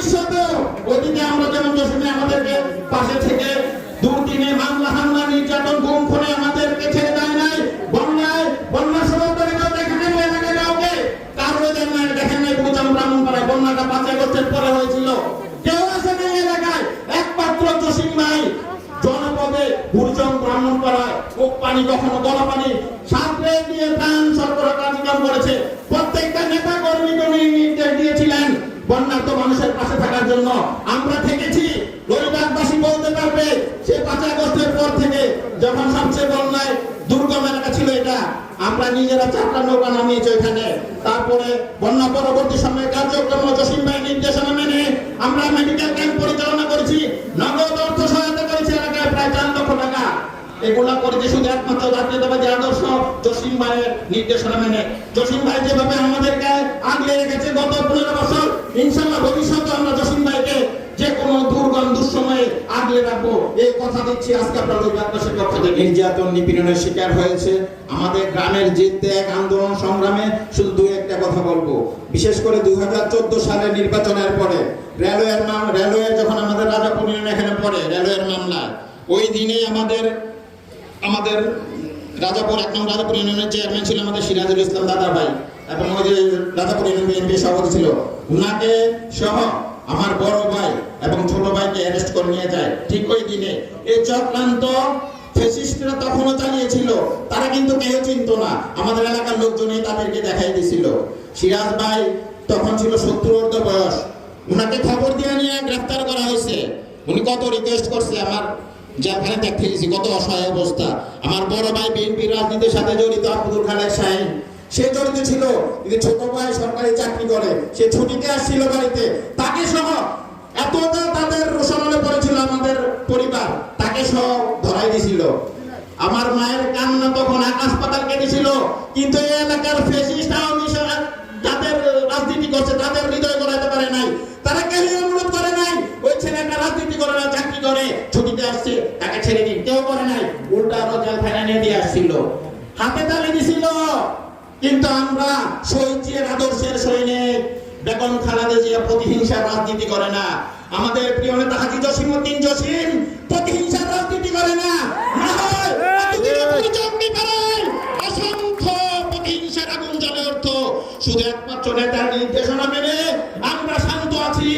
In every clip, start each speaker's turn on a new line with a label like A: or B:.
A: ভবিষ্যতে অতীতে আমরা যেমন দশমী আমাদেরকে পাশে থেকে দুর্দিনে মামলা হামলা, নির্যাতন, গুম করে আমাদেরকে ছেড়ে দেয় নাই। বন্যায় বন্যা সমাপ্তরে কেউ দেখে নাই, এলাকায় কাউকে। কারও দেখেন নাই দেখেন নাই বুঝাম ব্রাহ্মণ পাড়ায়। বন্যাটা পাঁচে বছর পরে হয়েছিল। কেউ আছে নাই এলাকায়। একমাত্র জসিম ভাই, জনপদে গুরুজন ব্রাহ্মণ পাড়ায়। কোক পানি কখনো, গলা পানি। সাঁতরে দিয়ে প্রাণ সরবরাহ কার্যক্রম করেছে। প্রত্যেকটা নেতা কর্মী কর্মী যখন সবচেয়ে বন্যায় দুর্গম এলাকা ছিল এটা। আমরা নিজেরা চারটা নৌকা নামিয়েছি ওইখানে। তারপরে বন্যা পরবর্তী সময়ে কার্যক্রম জসিম ভাই নির্দেশনা মেনে আমরা মেডিকেল ক্যাম্প পরিচালনা করেছি। নগদ অর্থ সহায়তা করেছি এলাকায় প্রায় চার লক্ষ টাকা। এগুলা করেছে শুধু একমাত্র জাতীয়তাবাদী আদর্শ জসিম ভাইয়ের নির্দেশনা মেনে। জসিম ভাই যেভাবে আমাদেরকে আগলে রেখেছে গত পনেরো বছর, ইনশাল্লাহ ভবিষ্যতে আমরা জসিম ভাইকে যে কোনো দুর্গম দুঃসময়ে আগলে রাখব। এই কথা দিচ্ছি আজকে রবিবাসের পক্ষ থেকে। নির্যাতন নিপীড়নের শিকার হয়েছে। আমাদের গ্রামের যে ত্যাগ আন্দোলন সংগ্রামে শুধু দুই একটা কথা বলব। বিশেষ করে দুই সালের নির্বাচনের পরে রেলওয়ের যখন আমাদের ইউনিয়ন এখানে পড়ে, রেলওয়ের মামলা ওই দিনেই আমাদের আমাদের রাজাপুর এক নম্বর রাজাপুর ইউনিয়নের চেয়ারম্যান ছিল আমাদের সিরাজুল ইসলাম দাদা ভাই এবং ওই যে রাজাপুর ইউনিয়ন বিএনপি সভাপতি ছিল। উনাকে সহ আমার বড় ভাই এবং ছোট ভাইকে অ্যারেস্ট নিয়ে যায়। ঠিক ওই দিনে। এই চক্রান্ত তখনও চালিয়েছিল। তারা কিন্তু কেউ চিনতো না। আমাদের এলাকার লোকজনই তাদেরকে দেখাই দিছিল। সিরাজ ভাই তখন ছিল সত্তর অর্ধ বয়স। উনাকে খবর দিয়ে নিয়ে গ্রেফতার করা হয়েছে। উনি কত রিকোয়েস্ট করছে আমার? জেলখানে দেখতে গেছি কত অসহায় অবস্থা। আমার বড় ভাই বিএনপি রাজনীতির সাথে জড়িত, আব্দুল খালেক সাহেব সে জড়িত ছিল। ছোট ভাই সরকারি চাকরি করে। সে ছুটিতে আসছিল বাড়িতে। তাকে সহ এতটা তাদের রোশনালে পড়েছিল আমাদের পরিবার, তাকে সহ ধরাই দিছিল। আমার মায়ের কান্না তখন আকাশ পাতাল কেটেছিল, কিন্তু এই এলাকার ফেসিস্ট যাদের রাজনীতি করছে, তাদের হৃদয় গড়াতে পারে নাই। তারা কেউই অনুরোধ করে নাই, ওই ছেলেটা রাজনীতি করে না, চাকরি করে, ছুটিতে আসছে, তাকে ছেড়ে দিন। কেউ করে নাই, উল্টা আরও জেল ফাইনা নিয়ে দিয়ে আসছিল। হাতে তালি দিছিল। কিন্তু আমরা শহীদের আদর্শের সৈনিক বেগম খালেদা জিয়া প্রতিহিংসার রাজনীতি করে না। আমাদের প্রিয় নেতা হাজি জসিমউদ্দিন জসিম প্রতিহিংসার রাজনীতি করে না। আমরা শান্ত আছি।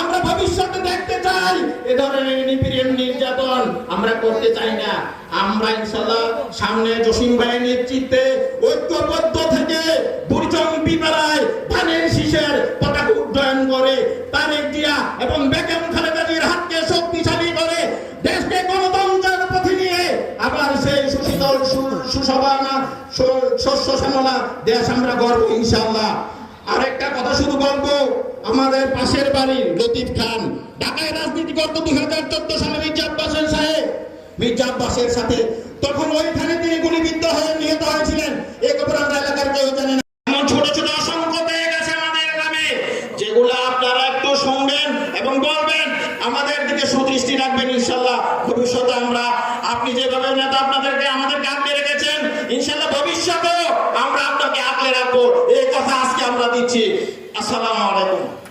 A: আমরা ভবিষ্যতে দেখতে চাই এ ধরনের নির্যাতন আমরা করতে চাই না। আমরা ইনশাল্লাহ সামনে জসিম ভাইয়ের নেতৃত্বে ঐক্যবদ্ধ এবং বেগম খালেদা জিয়ার হাতকে শক্তিশালী করে দেশকে গণতন্ত্রের পথে নিয়ে আবার সেই সুশীতল সু- সুশোভনা সু- শস্য শ্যামলা দেশ আমরা গর্ব ইনশাল্লাহ আরেকটা কথা শুধু বলব, আমাদের পাশের বাড়ির লতিফ খান, ঢাকায় রাজনীতি করতো দুই হাজার চোদ্দ সালে মির্জা আব্বাসের সাহেব। মির্জা আব্বাসের সাথে তখন ওইখানে তিনি গুলিবিদ্ধ এবং বলবেন, আমাদের দিকে সুদৃষ্টি রাখবেন ইনশাল্লাহ। ভবিষ্যতে আমরা, আপনি যেভাবে নেতা আপনাদেরকে, আমাদেরকে আগলে রেখেছেন, ইনশাল্লাহ ভবিষ্যতেও আমরা আপনাকে আঁকড়ে রাখব। এই কথা আজকে আমরা দিচ্ছি। আসসালামু আলাইকুম।